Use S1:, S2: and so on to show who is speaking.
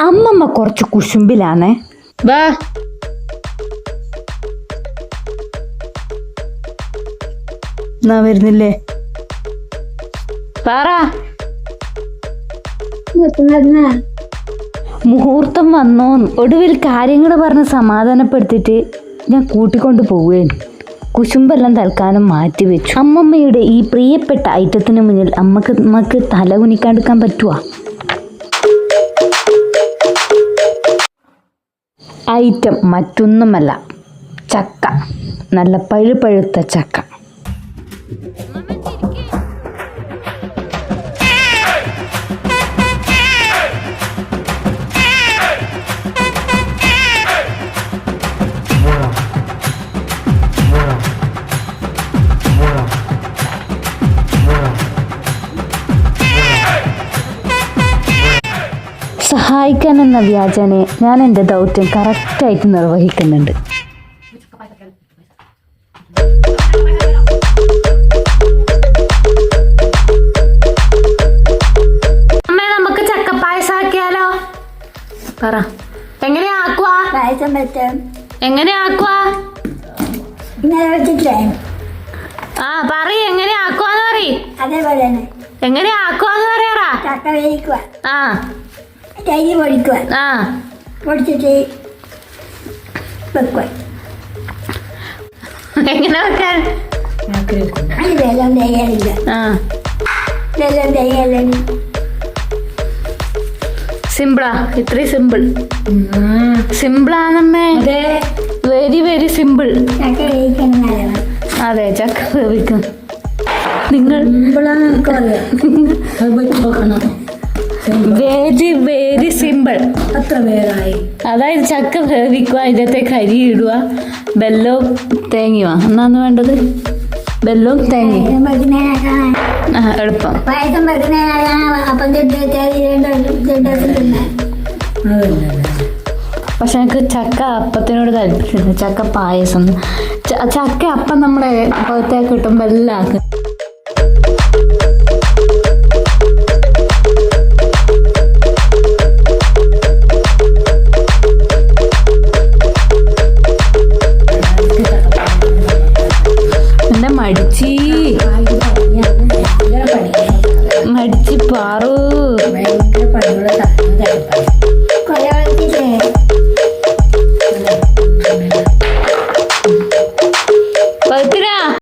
S1: അമ്മമ്മ കുറച്ച് കുശുമ്പിലാണ്.
S2: വാ.
S1: എന്നാ വരുന്നില്ലേ?
S2: പറ.
S1: മുഹൂർത്തം വന്നോ? ഒടുവിൽ കാര്യങ്ങൾ പറഞ്ഞ് സമാധാനപ്പെടുത്തിയിട്ട് ഞാൻ കൂട്ടിക്കൊണ്ട് പോവുകയാണ്. കുശുമ്പെല്ലാം തൽക്കാലം മാറ്റി വെച്ചു. അമ്മമ്മയുടെ ഈ പ്രിയപ്പെട്ട ഐറ്റത്തിന് മുന്നിൽ അമ്മയ്ക്ക് നമുക്ക് തല കുനിക്കാണ്ടിരിക്കാൻ പറ്റുവാ? ഐറ്റം മറ്റൊന്നുമല്ല. ചക്ക. നല്ല പഴുപഴുത്ത ചക്ക. സഹായിക്കാൻ എന്ന വ്യാജനെ ഞാൻ എന്റെ ദൗത്യം കറക്റ്റായിട്ട് നിർവഹിക്കുന്നുണ്ട്.
S2: അമ്മേ നമുക്ക് ചക്കപ്പായസാക്കിയാലോ? പറ. എങ്ങനെ ആക്കുവാ? എങ്ങനെ ആക്കുവാ? ആ പറ എങ്ങനെ ആക്കുവാന്ന് പറ
S3: അതേപോലെ
S2: എങ്ങനെ ആക്കുവാന്ന് പറയാറാ? ആ.
S3: തൈര് പൊടിക്കുക
S2: ആ.
S3: പൊടിച്ചിട്ട് വെക്കുക
S2: എങ്ങനെ വെക്കാൻ?
S3: വെള്ളം
S2: ആ.
S3: വെള്ളം
S2: സിമ്പിളാ. ഇത്രയും സിമ്പിൾ. സിമ്പിളാണമ്മേ വെരി വെരി സിമ്പിൾ. അതെ ചക്ക വേവിക്കും. നിങ്ങൾ വെരി വെരി സിമ്പിൾ
S3: അത്ര പേരായി
S2: അതായത് ചക്ക വേവിക്കുക അതിനകത്തേക്ക് കരി ഇടുക ബെല്ലവും തേങ്ങയുവാ എന്നാന്ന് വേണ്ടത് ബെല്ലവും തേങ്ങയും
S3: പായസം വെക്കുന്നതിനാക്കാൻ
S2: ആ എളുപ്പം പക്ഷെ എനിക്ക് ചക്ക അപ്പത്തിനോട് താല്പര്യം ചക്ക പായസം ചക്ക അപ്പം നമ്മുടെ അപ്പത്തേക്ക് കിട്ടുമ്പോൾ എല്ലാം ആക്കും മടിച്ചി. മടിച്ചി പാറു. ഭയങ്കര പണിയുള്ള